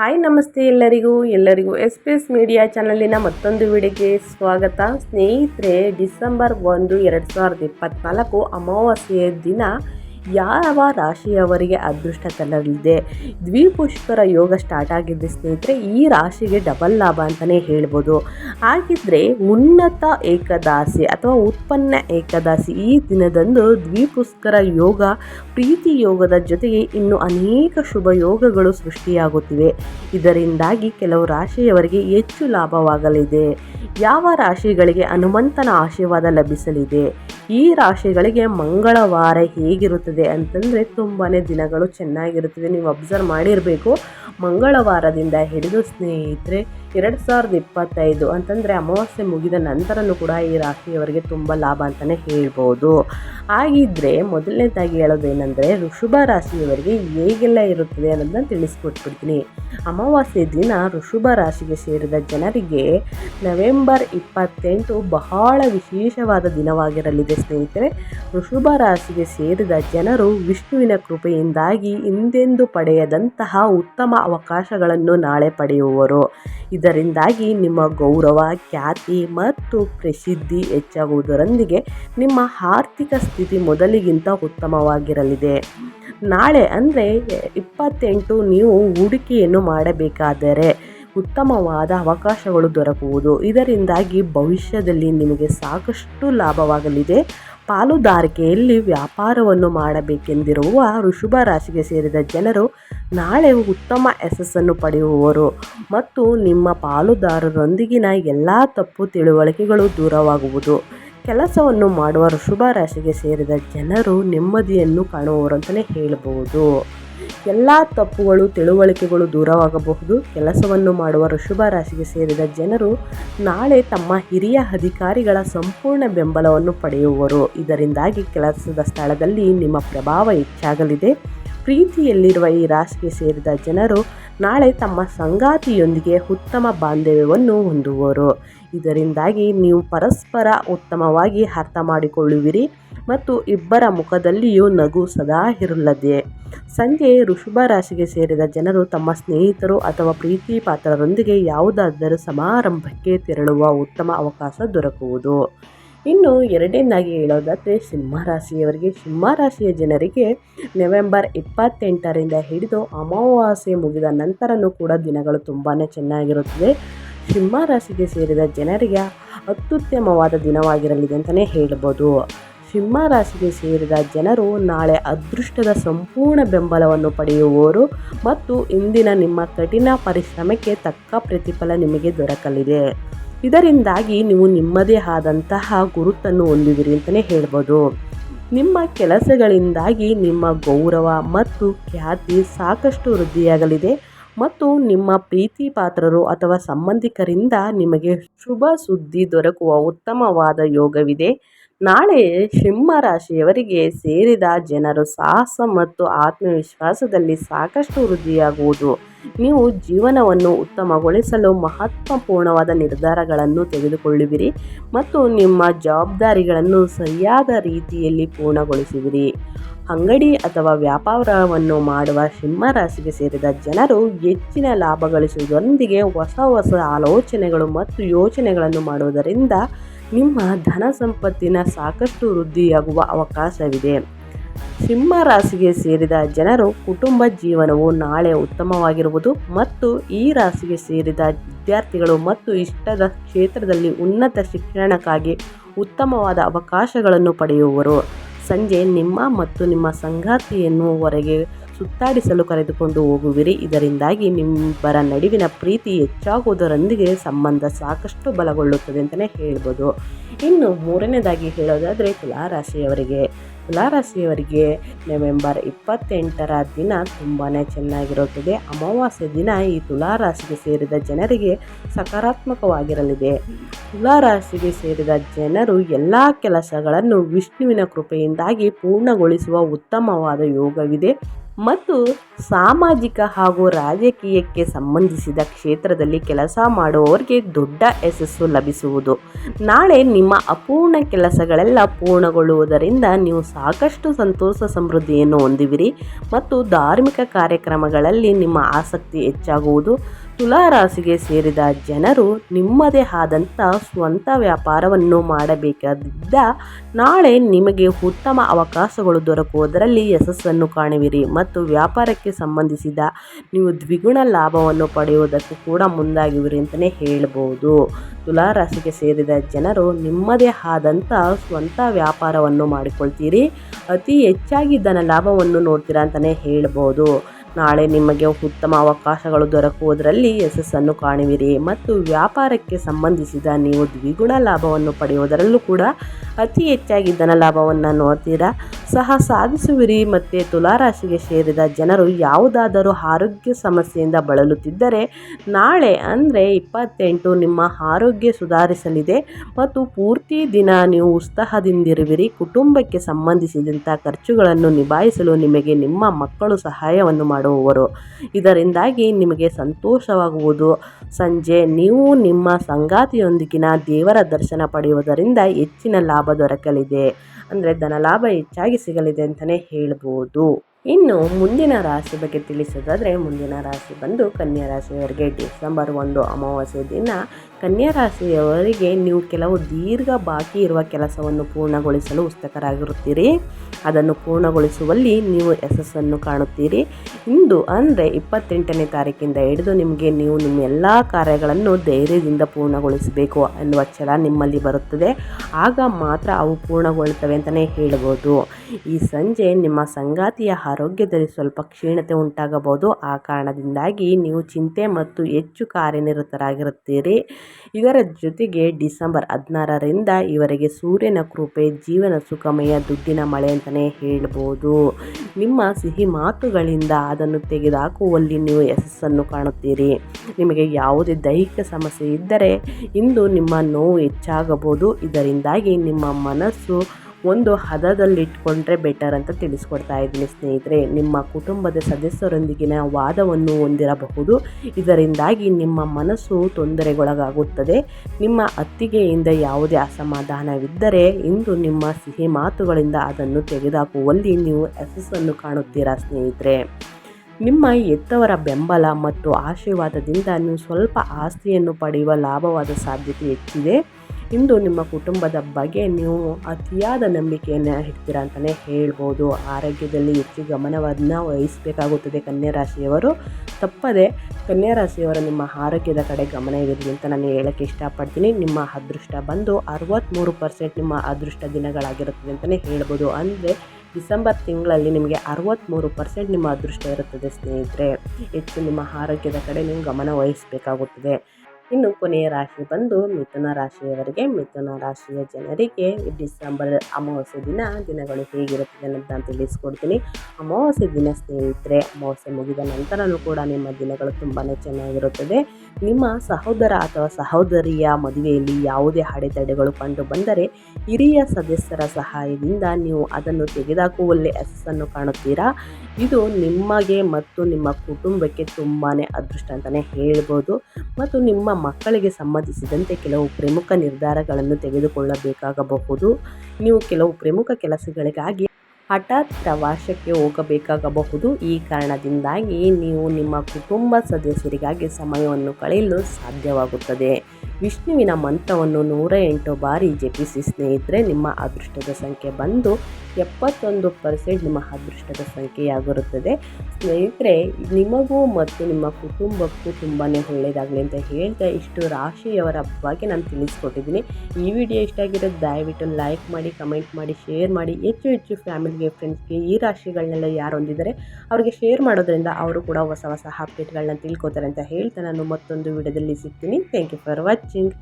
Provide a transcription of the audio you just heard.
Hi, ನಮಸ್ತೆ ಎಲ್ಲರಿಗೂ. ಎಲ್ಲರಿಗೂ ಎಸ್ ಪಿ ಎಸ್ ಮೀಡಿಯಾ ಚಾನಲಿನ ಮತ್ತೊಂದು ವಿಡಿಯೋಗೆ ಸ್ವಾಗತ. ಸ್ನೇಹಿತರೆ, ಡಿಸೆಂಬರ್ ಒಂದು, ಎರಡು ಸಾವಿರದ ಇಪ್ಪತ್ತ್ನಾಲ್ಕು ಅಮಾವಾಸ್ಯೆಯ ದಿನ ಯಾವ ರಾಶಿಯವರಿಗೆ ಅದೃಷ್ಟ ಕಲ್ಲಿದೆ ದ್ವಿಪುಷ್ಕರ ಯೋಗ ಸ್ಟಾರ್ಟ್ ಆಗಿದ್ದು ಸ್ನೇಹಿತರೆ, ಈ ರಾಶಿಗೆ ಡಬಲ್ ಲಾಭ ಅಂತಲೇ ಹೇಳ್ಬೋದು. ಹಾಗಿದ್ದರೆ ಉನ್ನತ ಏಕದಾಸಿ ಅಥವಾ ಉತ್ಪನ್ನ ಏಕದಾಸಿ ಈ ದಿನದಂದು ದ್ವಿಪುಷ್ಕರ ಯೋಗ, ಪ್ರೀತಿ ಯೋಗದ ಜೊತೆಗೆ ಇನ್ನು ಅನೇಕ ಶುಭ ಯೋಗಗಳು ಸೃಷ್ಟಿಯಾಗುತ್ತಿವೆ. ಇದರಿಂದಾಗಿ ಕೆಲವು ರಾಶಿಯವರಿಗೆ ಹೆಚ್ಚು ಲಾಭವಾಗಲಿದೆ. ಯಾವ ರಾಶಿಗಳಿಗೆ ಹನುಮಂತನ ಆಶೀರ್ವಾದ ಲಭಿಸಲಿದೆ? ಈ ರಾಶಿಗಳಿಗೆ ಮಂಗಳವಾರ ಹೇಗಿರುತ್ತದೆ ಅಂತಂದರೆ ತುಂಬಾ ದಿನಗಳು ಚೆನ್ನಾಗಿರುತ್ತದೆ ನೀವು ಅಬ್ಸರ್ವ್ ಮಾಡಿರಬೇಕು. ಮಂಗಳವಾರದಿಂದ ಹಿಡಿದು ಸ್ನೇಹಿತರೆ ಎರಡು ಸಾವಿರದ ಇಪ್ಪತ್ತೈದು ಅಂತಂದರೆ ಅಮಾವಾಸ್ಯೆ ಮುಗಿದ ನಂತರನೂ ಕೂಡ ಈ ರಾಶಿಯವರಿಗೆ ತುಂಬ ಲಾಭ ಅಂತಲೇ ಹೇಳ್ಬೋದು. ಹಾಗಿದ್ದರೆ ಮೊದಲನೇದಾಗಿ ಹೇಳೋದೇನೆಂದರೆ ಋಷಭ ರಾಶಿಯವರಿಗೆ ಹೇಗೆಲ್ಲ ಇರುತ್ತದೆ ಅನ್ನೋದನ್ನ ತಿಳಿಸ್ಕೊಟ್ಬಿಡ್ತೀನಿ. ಅಮಾವಾಸ್ಯೆ ದಿನ ಋಷಭ ರಾಶಿಗೆ ಸೇರಿದ ಜನರಿಗೆ ನವೆಂಬರ್ ಇಪ್ಪತ್ತೆಂಟು ಬಹಳ ವಿಶೇಷವಾದ ದಿನವಾಗಿರಲಿದೆ. ಸ್ನೇಹಿತರೆ ಋಷಭ ರಾಶಿಗೆ ಸೇರಿದ ಜನರು ವಿಷ್ಣುವಿನ ಕೃಪೆಯಿಂದಾಗಿ ಹಿಂದೆಂದು ಪಡೆಯದಂತಹ ಉತ್ತಮ ಅವಕಾಶಗಳನ್ನು ನಾಳೆ ಪಡೆಯುವರು. ಇದರಿಂದಾಗಿ ನಿಮ್ಮ ಗೌರವ, ಖ್ಯಾತಿ ಮತ್ತು ಪ್ರಸಿದ್ಧಿ ಹೆಚ್ಚಾಗುವುದರೊಂದಿಗೆ ನಿಮ್ಮ ಆರ್ಥಿಕ ಸ್ಥಿತಿ ಮೊದಲಿಗಿಂತ ಉತ್ತಮವಾಗಿರಲಿದೆ. ನಾಳೆ ಅಂದರೆ ಇಪ್ಪತ್ತೆಂಟು ನೀವು ಹೂಡಿಕೆಯನ್ನು ಮಾಡಬೇಕಾದರೆ ಉತ್ತಮವಾದ ಅವಕಾಶಗಳು ದೊರಕುವುದು. ಇದರಿಂದಾಗಿ ಭವಿಷ್ಯದಲ್ಲಿ ನಿಮಗೆ ಸಾಕಷ್ಟು ಲಾಭವಾಗಲಿದೆ. ಪಾಲುದಾರಿಕೆಯಲ್ಲಿ ವ್ಯಾಪಾರವನ್ನು ಮಾಡಬೇಕೆಂದಿರುವ ಋಷಭ ರಾಶಿಗೆ ಸೇರಿದ ಜನರು ನಾಳೆ ಉತ್ತಮ ಯಶಸ್ಸನ್ನು ಪಡೆಯುವವರು ಮತ್ತು ನಿಮ್ಮ ಪಾಲುದಾರರೊಂದಿಗಿನ ಎಲ್ಲ ತಪ್ಪು ತಿಳುವಳಿಕೆಗಳು ದೂರವಾಗುವುದು. ಕೆಲಸವನ್ನು ಮಾಡುವ ಋಷಭ ರಾಶಿಗೆ ಸೇರಿದ ಜನರು ನೆಮ್ಮದಿಯನ್ನು ಕಾಣುವವರು ಅಂತಲೇ ಹೇಳಬಹುದು. ಎಲ್ಲ ತಪ್ಪುಗಳು, ತಿಳುವಳಿಕೆಗಳು ದೂರವಾಗಬಹುದು. ಕೆಲಸವನ್ನು ಮಾಡುವ ಋಷಭ ರಾಶಿಗೆ ಸೇರಿದ ಜನರು ನಾಳೆ ತಮ್ಮ ಹಿರಿಯ ಅಧಿಕಾರಿಗಳ ಸಂಪೂರ್ಣ ಬೆಂಬಲವನ್ನು ಪಡೆಯುವರು. ಇದರಿಂದಾಗಿ ಕೆಲಸದ ಸ್ಥಳದಲ್ಲಿ ನಿಮ್ಮ ಪ್ರಭಾವ ಹೆಚ್ಚಾಗಲಿದೆ. ಪ್ರೀತಿಯಲ್ಲಿರುವ ಈ ರಾಶಿಗೆ ಸೇರಿದ ಜನರು ನಾಳೆ ತಮ್ಮ ಸಂಗಾತಿಯೊಂದಿಗೆ ಉತ್ತಮ ಬಾಂಧವ್ಯವನ್ನು ಹೊಂದುವರು. ಇದರಿಂದಾಗಿ ನೀವು ಪರಸ್ಪರ ಉತ್ತಮವಾಗಿ ಅರ್ಥ ಮಾಡಿಕೊಳ್ಳುವಿರಿ ಮತ್ತು ಇಬ್ಬರ ಮುಖದಲ್ಲಿಯೂ ನಗು ಸದಾ ಇರಲದೆ ಸಂಜೆ ಋಷಭ ರಾಶಿಗೆ ಸೇರಿದ ಜನರು ತಮ್ಮ ಸ್ನೇಹಿತರು ಅಥವಾ ಪ್ರೀತಿ ಪಾತ್ರರೊಂದಿಗೆ ಯಾವುದಾದರೂ ಸಮಾರಂಭಕ್ಕೆ ತೆರಳುವ ಉತ್ತಮ ಅವಕಾಶ ದೊರಕುವುದು. ಇನ್ನು ಎರಡನೇದಾಗಿ ಹೇಳೋದಾದರೆ ಸಿಂಹರಾಶಿಯವರಿಗೆ ಸಿಂಹರಾಶಿಯ ಜನರಿಗೆ ನವೆಂಬರ್ ಇಪ್ಪತ್ತೆಂಟರಿಂದ ಹಿಡಿದು ಅಮಾವಾಸ್ಯೆ ಮುಗಿದ ನಂತರನೂ ಕೂಡ ದಿನಗಳು ತುಂಬಾ ಚೆನ್ನಾಗಿರುತ್ತದೆ. ಸಿಂಹರಾಶಿಗೆ ಸೇರಿದ ಜನರಿಗೆ ಅತ್ಯುತ್ತಮವಾದ ದಿನವಾಗಿರಲಿದೆ ಅಂತಲೇ ಹೇಳ್ಬೋದು. ಸಿಂಹರಾಶಿಗೆ ಸೇರಿದ ಜನರು ನಾಳೆ ಅದೃಷ್ಟದ ಸಂಪೂರ್ಣ ಬೆಂಬಲವನ್ನು ಪಡೆಯುವವರು ಮತ್ತು ಇಂದಿನ ನಿಮ್ಮ ಕಠಿಣ ಪರಿಶ್ರಮಕ್ಕೆ ತಕ್ಕ ಪ್ರತಿಫಲ ನಿಮಗೆ ದೊರಕಲಿದೆ. ಇದರಿಂದಾಗಿ ನೀವು ನಿಮ್ಮದೇ ಆದಂತಹ ಗುರುತನ್ನು ಹೊಂದಿದಿರಿ ಅಂತಲೇ ಹೇಳ್ಬೋದು. ನಿಮ್ಮ ಕೆಲಸಗಳಿಂದಾಗಿ ನಿಮ್ಮ ಗೌರವ ಮತ್ತು ಖ್ಯಾತಿ ಸಾಕಷ್ಟು ವೃದ್ಧಿಯಾಗಲಿದೆ ಮತ್ತು ನಿಮ್ಮ ಪ್ರೀತಿ ಪಾತ್ರರು ಅಥವಾ ಸಂಬಂಧಿಕರಿಂದ ನಿಮಗೆ ಶುಭ ಸುದ್ದಿ ದೊರಕುವ ಉತ್ತಮವಾದ ಯೋಗವಿದೆ. ನಾಳೆ ಸಿಂಹ ರಾಶಿಯವರಿಗೆ ಸೇರಿದ ಜನರು ಸಾಹಸ ಮತ್ತು ಆತ್ಮವಿಶ್ವಾಸದಲ್ಲಿ ಸಾಕಷ್ಟು ವೃದ್ಧಿಯಾಗುವುದು. ನೀವು ಜೀವನವನ್ನು ಉತ್ತಮಗೊಳಿಸಲು ಮಹತ್ವಪೂರ್ಣವಾದ ನಿರ್ಧಾರಗಳನ್ನು ತೆಗೆದುಕೊಳ್ಳುವಿರಿ ಮತ್ತು ನಿಮ್ಮ ಜವಾಬ್ದಾರಿಗಳನ್ನು ಸರಿಯಾದ ರೀತಿಯಲ್ಲಿ ಪೂರ್ಣಗೊಳಿಸುವಿರಿ. ಅಂಗಡಿ ಅಥವಾ ವ್ಯಾಪಾರವನ್ನು ಮಾಡುವ ಸಿಂಹರಾಶಿಗೆ ಸೇರಿದ ಜನರು ಹೆಚ್ಚಿನ ಲಾಭ ಗಳಿಸುವುದರೊಂದಿಗೆ ಹೊಸ ಹೊಸ ಆಲೋಚನೆಗಳು ಮತ್ತು ಯೋಚನೆಗಳನ್ನು ಮಾಡುವುದರಿಂದ ನಿಮ್ಮ ಧನ ಸಂಪತ್ತಿನ ಸಾಕಷ್ಟು ವೃದ್ಧಿಯಾಗುವ ಅವಕಾಶವಿದೆ. ಸಿಂಹ ರಾಶಿಗೆ ಸೇರಿದ ಜನರು ಕುಟುಂಬ ಜೀವನವು ನಾಳೆ ಉತ್ತಮವಾಗಿರುವುದು ಮತ್ತು ಈ ರಾಶಿಗೆ ಸೇರಿದ ವಿದ್ಯಾರ್ಥಿಗಳು ಮತ್ತು ಇಷ್ಟದ ಕ್ಷೇತ್ರದಲ್ಲಿ ಉನ್ನತ ಶಿಕ್ಷಣಕ್ಕಾಗಿ ಉತ್ತಮವಾದ ಅವಕಾಶಗಳನ್ನು ಪಡೆಯುವರು. ಸಂಜೆ ನಿಮ್ಮ ಮತ್ತು ನಿಮ್ಮ ಸಂಗಾತಿಯನ್ನು ಹೊರಗೆ ಸುತ್ತಾಡಿಸಲು ಕರೆದುಕೊಂಡು ಹೋಗುವಿರಿ. ಇದರಿಂದಾಗಿ ನಿಮ್ಮಿಬ್ಬರ ನಡುವಿನ ಪ್ರೀತಿ ಹೆಚ್ಚಾಗುವುದರೊಂದಿಗೆ ಸಂಬಂಧ ಸಾಕಷ್ಟು ಬಲಗೊಳ್ಳುತ್ತದೆ ಅಂತಲೇ ಹೇಳ್ಬೋದು. ಇನ್ನು ಮೂರನೇದಾಗಿ ಹೇಳೋದಾದರೆ ತುಲಾರಾಶಿಯವರಿಗೆ. ತುಲಾರಾಶಿಯವರಿಗೆ ನವೆಂಬರ್ ಇಪ್ಪತ್ತೆಂಟರ ದಿನ ತುಂಬಾ ಚೆನ್ನಾಗಿರುತ್ತದೆ. ಅಮಾವಾಸ್ಯ ದಿನ ಈ ತುಲಾರಾಶಿಗೆ ಸೇರಿದ ಜನರಿಗೆ ಸಕಾರಾತ್ಮಕವಾಗಿರಲಿದೆ. ತುಲಾರಾಶಿಗೆ ಸೇರಿದ ಜನರು ಎಲ್ಲ ಕೆಲಸಗಳನ್ನು ವಿಷ್ಣುವಿನ ಕೃಪೆಯಿಂದಾಗಿ ಪೂರ್ಣಗೊಳಿಸುವ ಉತ್ತಮವಾದ ಯೋಗವಿದೆ. ಮತ್ತು ಸಾಮಾಜಿಕ ಹಾಗೂ ರಾಜಕೀಯಕ್ಕೆ ಸಂಬಂಧಿಸಿದ ಕ್ಷೇತ್ರದಲ್ಲಿ ಕೆಲಸ ಮಾಡುವವರಿಗೆ ದೊಡ್ಡ ಯಶಸ್ಸು ಲಭಿಸುವುದು. ನಾಳೆ ನಿಮ್ಮ ಅಪೂರ್ಣ ಕೆಲಸಗಳೆಲ್ಲ ಪೂರ್ಣಗೊಳ್ಳುವುದರಿಂದ ನೀವು ಸಾಕಷ್ಟು ಸಂತೋಷ ಸಮೃದ್ಧಿಯನ್ನು ಹೊಂದಿವಿರಿ ಮತ್ತು ಧಾರ್ಮಿಕ ಕಾರ್ಯಕ್ರಮಗಳಲ್ಲಿ ನಿಮ್ಮ ಆಸಕ್ತಿ ಹೆಚ್ಚಾಗುವುದು. ತುಲಾರಾಶಿಗೆ ಸೇರಿದ ಜನರು ನಿಮ್ಮದೇ ಆದಂಥ ಸ್ವಂತ ವ್ಯಾಪಾರವನ್ನು ಮಾಡಬೇಕಾದಿದ್ದ ನಾಳೆ ನಿಮಗೆ ಉತ್ತಮ ಅವಕಾಶಗಳು ದೊರಕುವುದರಲ್ಲಿ ಯಶಸ್ಸನ್ನು ಕಾಣುವಿರಿ. ಮತ್ತು ವ್ಯಾಪಾರಕ್ಕೆ ಸಂಬಂಧಿಸಿದ ನೀವು ದ್ವಿಗುಣ ಲಾಭವನ್ನು ಪಡೆಯುವುದಕ್ಕೆ ಕೂಡ ಮುಂದಾಗುವಿರಿ ಅಂತಲೇ ಹೇಳ್ಬೋದು. ತುಲಾರಾಶಿಗೆ ಸೇರಿದ ಜನರು ನಿಮ್ಮದೇ ಆದಂಥ ಸ್ವಂತ ವ್ಯಾಪಾರವನ್ನು ಮಾಡಿಕೊಳ್ತೀರಿ. ಅತಿ ಹೆಚ್ಚಾಗಿ ಧನ ಲಾಭವನ್ನು ನೋಡ್ತೀರಾ ಅಂತಲೇ ಹೇಳ್ಬೋದು. ನಾಳೆ ನಿಮಗೆ ಉತ್ತಮ ಅವಕಾಶಗಳು ದೊರಕುವುದರಲ್ಲಿ ಯಶಸ್ಸನ್ನು ಕಾಣುವಿರಿ ಮತ್ತು ವ್ಯಾಪಾರಕ್ಕೆ ಸಂಬಂಧಿಸಿದ ನೀವು ದ್ವಿಗುಣ ಲಾಭವನ್ನು ಪಡೆಯುವುದರಲ್ಲೂ ಕೂಡ ಅತಿ ಹೆಚ್ಚಾಗಿ ಧನ ಲಾಭವನ್ನು ನೋಡ್ತೀರಾ? ಸಹ ಸಾಧಿಸುವಿರಿ ಮತ್ತು ತುಲಾರಾಶಿಗೆ ಸೇರಿದ ಜನರು ಯಾವುದಾದರೂ ಆರೋಗ್ಯ ಸಮಸ್ಯೆಯಿಂದ ಬಳಲುತ್ತಿದ್ದರೆ ನಾಳೆ ಅಂದರೆ ಇಪ್ಪತ್ತೆಂಟು ನಿಮ್ಮ ಆರೋಗ್ಯ ಸುಧಾರಿಸಲಿದೆ ಮತ್ತು ಪೂರ್ತಿ ದಿನ ನೀವು ಉತ್ಸಾಹದಿಂದಿರುವಿರಿ. ಕುಟುಂಬಕ್ಕೆ ಸಂಬಂಧಿಸಿದಂಥ ಖರ್ಚುಗಳನ್ನು ನಿಭಾಯಿಸಲು ನಿಮಗೆ ನಿಮ್ಮ ಮಕ್ಕಳು ಸಹಾಯವನ್ನು ಮಾಡುವವರು. ಇದರಿಂದಾಗಿ ನಿಮಗೆ ಸಂತೋಷವಾಗುವುದು. ಸಂಜೆ ನೀವು ನಿಮ್ಮ ಸಂಗಾತಿಯೊಂದಿಗಿನ ದೇವರ ದರ್ಶನ ಪಡೆಯುವುದರಿಂದ ಹೆಚ್ಚಿನ ಲಾಭ ದೊರಕಲಿದೆ. ಅಂದರೆ ಧನಲಾಭ ಹೆಚ್ಚಾಗಿ ಸಿಗಲಿದೆ ಅಂತಲೇ ಹೇಳ್ಬೋದು. ಇನ್ನು ಮುಂದಿನ ರಾಶಿ ಬಗ್ಗೆ ತಿಳಿಸೋದಾದರೆ ಮುಂದಿನ ರಾಶಿ ಬಂದು ಕನ್ಯಾ ರಾಶಿಯವರಿಗೆ ಡಿಸೆಂಬರ್ ಒಂದು ಅಮಾವಾಸ್ಯೆ ದಿನ ಕನ್ಯಾ ರಾಶಿಯವರಿಗೆ ನೀವು ಕೆಲವು ದೀರ್ಘ ಬಾಕಿ ಇರುವ ಕೆಲಸವನ್ನು ಪೂರ್ಣಗೊಳಿಸಲು ಉತ್ಸುಕರಾಗಿರುತ್ತೀರಿ. ಅದನ್ನು ಪೂರ್ಣಗೊಳಿಸುವಲ್ಲಿ ನೀವು ಯಶಸ್ಸನ್ನು ಕಾಣುತ್ತೀರಿ. ಇಂದು ಅಂದರೆ ಇಪ್ಪತ್ತೆಂಟನೇ ತಾರೀಕಿಂದ ಹಿಡಿದು ನಿಮಗೆ ನೀವು ನಿಮ್ಮ ಎಲ್ಲ ಕಾರ್ಯಗಳನ್ನು ಧೈರ್ಯದಿಂದ ಪೂರ್ಣಗೊಳಿಸಬೇಕು ಎನ್ನುವ ಛಲ ನಿಮ್ಮಲ್ಲಿ ಬರುತ್ತದೆ. ಆಗ ಮಾತ್ರ ಅವು ಪೂರ್ಣಗೊಳ್ಳುತ್ತವೆ ಅಂತಲೇ ಹೇಳ್ಬೋದು. ಈ ಸಂಜೆ ನಿಮ್ಮ ಸಂಗಾತಿಯ ಆರೋಗ್ಯದಲ್ಲಿ ಸ್ವಲ್ಪ ಕ್ಷೀಣತೆ ಉಂಟಾಗಬಹುದು. ಆ ಕಾರಣದಿಂದಾಗಿ ನೀವು ಚಿಂತೆ ಮತ್ತು ಹೆಚ್ಚು ಕಾರ್ಯನಿರತರಾಗಿರುತ್ತೀರಿ. ಇದರ ಜೊತೆಗೆ ಡಿಸೆಂಬರ್ ಹದಿನಾರರಿಂದ ಇವರಿಗೆ ಸೂರ್ಯನ ಕೃಪೆ, ಜೀವನ ಸುಖಮಯ ದುಡ್ಡಿನ ಮಳೆ ಅಂತಲೇ ಹೇಳ್ಬೋದು. ನಿಮ್ಮ ಸಿಹಿ ಮಾತುಗಳಿಂದ ಅದನ್ನು ತೆಗೆದುಹಾಕುವಲ್ಲಿ ನೀವು ಯಶಸ್ಸನ್ನು ಕಾಣುತ್ತೀರಿ. ನಿಮಗೆ ಯಾವುದೇ ದೈಹಿಕ ಸಮಸ್ಯೆ ಇದ್ದರೆ ಇಂದು ನಿಮ್ಮ ನೋವು ಹೆಚ್ಚಾಗಬಹುದು. ಇದರಿಂದಾಗಿ ನಿಮ್ಮ ಮನಸ್ಸು ಒಂದು ಹದದಲ್ಲಿಟ್ಕೊಂಡ್ರೆ ಬೆಟರ್ ಅಂತ ತಿಳಿಸ್ಕೊಡ್ತಾ ಇದ್ದೀನಿ ಸ್ನೇಹಿತರೆ. ನಿಮ್ಮ ಕುಟುಂಬದ ಸದಸ್ಯರೊಂದಿಗಿನ ವಾದವನ್ನು ಹೊಂದಿರಬಹುದು. ಇದರಿಂದಾಗಿ ನಿಮ್ಮ ಮನಸ್ಸು ತೊಂದರೆಗೊಳಗಾಗುತ್ತದೆ. ನಿಮ್ಮ ಅತ್ತಿಗೆಯಿಂದ ಯಾವುದೇ ಅಸಮಾಧಾನವಿದ್ದರೆ ಇಂದು ನಿಮ್ಮ ಸಿಹಿ ಮಾತುಗಳಿಂದ ಅದನ್ನು ತೆಗೆದುಹಾಕುವಲ್ಲಿ ನೀವು ಯಶಸ್ಸನ್ನು ಕಾಣುತ್ತೀರಾ ಸ್ನೇಹಿತರೆ. ನಿಮ್ಮ ಎತ್ತವರ ಬೆಂಬಲ ಮತ್ತು ಆಶೀರ್ವಾದದಿಂದ ನೀವು ಸ್ವಲ್ಪ ಆಸ್ತಿಯನ್ನು ಪಡೆಯುವ ಲಾಭವಾದ ಸಾಧ್ಯತೆ ಹೆಚ್ಚಿದೆ. ಇಂದು ನಿಮ್ಮ ಕುಟುಂಬದ ಬಗ್ಗೆ ನೀವು ಅತಿಯಾದ ನಂಬಿಕೆಯನ್ನು ಇಡ್ತೀರಾ ಅಂತಲೇ ಹೇಳ್ಬೋದು. ಆರೋಗ್ಯದಲ್ಲಿ ಹೆಚ್ಚು ಗಮನವನ್ನು ವಹಿಸಬೇಕಾಗುತ್ತದೆ ಕನ್ಯಾ ರಾಶಿಯವರು ತಪ್ಪದೆ ಕನ್ಯಾ ರಾಶಿಯವರು ನಿಮ್ಮ ಆರೋಗ್ಯದ ಕಡೆ ಗಮನ ಇರಲಿ ಅಂತ ನಾನು ಹೇಳೋಕ್ಕೆ ಇಷ್ಟಪಡ್ತೀನಿ. ನಿಮ್ಮ ಅದೃಷ್ಟ ಬಂದು ಅರವತ್ತ್ಮೂರು ಪರ್ಸೆಂಟ್ ನಿಮ್ಮ ಅದೃಷ್ಟ ದಿನಗಳಾಗಿರುತ್ತದೆ ಅಂತಲೇ ಹೇಳ್ಬೋದು. ಅಂದರೆ ಡಿಸೆಂಬರ್ ತಿಂಗಳಲ್ಲಿ ನಿಮಗೆ ಅರವತ್ತ್ಮೂರು ಪರ್ಸೆಂಟ್ ನಿಮ್ಮ ಅದೃಷ್ಟ ಇರುತ್ತದೆ ಸ್ನೇಹಿತರೆ. ಹೆಚ್ಚು ನಿಮ್ಮ ಆರೋಗ್ಯದ ಕಡೆ ನೀವು ಗಮನ ವಹಿಸಬೇಕಾಗುತ್ತದೆ. ಇನ್ನು ಕೊನೆಯ ರಾಶಿ ಬಂದು ಮಿಥುನ ರಾಶಿಯವರಿಗೆ ಮಿಥುನ ರಾಶಿಯ ಜನರಿಗೆ ಡಿಸೆಂಬರ್ ಅಮಾವಾಸ್ಯೆ ದಿನ ದಿನಗಳು ಹೇಗಿರುತ್ತದೆ ಅಂತ ತಿಳಿಸ್ಕೊಡ್ತೀನಿ. ಅಮಾವಾಸ್ಯೆ ದಿನ ಸ್ನೇಹಿತರೆ, ಅಮಾವಾಸ್ಯೆ ಮುಗಿದ ನಂತರನೂ ಕೂಡ ನಿಮ್ಮ ದಿನಗಳು ತುಂಬಾ ಚೆನ್ನಾಗಿರುತ್ತದೆ. ನಿಮ್ಮ ಸಹೋದರ ಅಥವಾ ಸಹೋದರಿಯ ಮದುವೆಯಲ್ಲಿ ಯಾವುದೇ ಅಡೆತಡೆಗಳು ಕಂಡು ಬಂದರೆ ಹಿರಿಯ ಸದಸ್ಯರ ಸಹಾಯದಿಂದ ನೀವು ಅದನ್ನು ತೆಗೆದುಹಾಕುವಲ್ಲಿ ಯಶಸ್ಸನ್ನು ಕಾಣುತ್ತೀರಾ? ಇದು ನಿಮಗೆ ಮತ್ತು ನಿಮ್ಮ ಕುಟುಂಬಕ್ಕೆ ತುಂಬಾ ಅದೃಷ್ಟ ಅಂತಲೇ ಹೇಳ್ಬೋದು. ಮತ್ತು ನಿಮ್ಮ ಮಕ್ಕಳಿಗೆ ಸಂಬಂಧಿಸಿದಂತೆ ಕೆಲವು ಪ್ರಮುಖ ನಿರ್ಧಾರಗಳನ್ನು ತೆಗೆದುಕೊಳ್ಳಬೇಕಾಗಬಹುದು. ನೀವು ಕೆಲವು ಪ್ರಮುಖ ಕೆಲಸಗಳಿಗಾಗಿ ಹಠಾತ್ ಪ್ರವಾಸಕ್ಕೆ ಹೋಗಬೇಕಾಗಬಹುದು. ಈ ಕಾರಣದಿಂದಾಗಿ ನೀವು ನಿಮ್ಮ ಕುಟುಂಬ ಸದಸ್ಯರಿಗಾಗಿ ಸಮಯವನ್ನು ಕಳೆಯಲು ಸಾಧ್ಯವಾಗುತ್ತದೆ. ವಿಷ್ಣುವಿನ ಮಂತ್ರವನ್ನು ನೂರ ಎಂಟು ಬಾರಿ ಜಪಿಸಿ ಸ್ನೇಹಿತರೆ, ನಿಮ್ಮ ಅದೃಷ್ಟದ ಸಂಖ್ಯೆ ಬಂದು ಎಪ್ಪತ್ತೊಂದು ಪರ್ಸೆಂಟ್ ನಿಮ್ಮ ಅದೃಷ್ಟದ ಸಂಖ್ಯೆಯಾಗಿರುತ್ತದೆ. ಸ್ನೇಹಿತರೆ, ನಿಮಗೂ ಮತ್ತು ನಿಮ್ಮ ಕುಟುಂಬಕ್ಕೂ ತುಂಬಾ ಒಳ್ಳೆಯದಾಗಲಿ ಅಂತ ಹೇಳ್ತಾ ಇಷ್ಟು ರಾಶಿಯವರ ಬಗ್ಗೆ ನಾನು ತಿಳಿಸ್ಕೊಟ್ಟಿದ್ದೀನಿ. ಈ ವಿಡಿಯೋ ಇಷ್ಟ ಆಗಿರೋದು ದಯವಿಟ್ಟು ಲೈಕ್ ಮಾಡಿ ಕಮೆಂಟ್ ಮಾಡಿ ಶೇರ್ ಮಾಡಿ. ಹೆಚ್ಚು ಹೆಚ್ಚು ಫ್ಯಾಮಿಲಿಗೆ ಫ್ರೆಂಡ್ಸ್ಗೆ ಈ ರಾಶಿಗಳನ್ನೆಲ್ಲ ಯಾರು ಹೊಂದಿದ್ದಾರೆ, ಅವರಿಗೆ ಶೇರ್ ಮಾಡೋದ್ರಿಂದ ಅವರು ಕೂಡ ಹೊಸ ಹೊಸ ಅಪ್ಡೇಟ್ಗಳನ್ನ ತಿಳ್ಕೊತಾರೆ ಅಂತ ಹೇಳ್ತಾ ನಾನು ಮತ್ತೊಂದು ವಿಡಿಯೋದಲ್ಲಿ ಸಿಗ್ತೀನಿ. Thank you for watching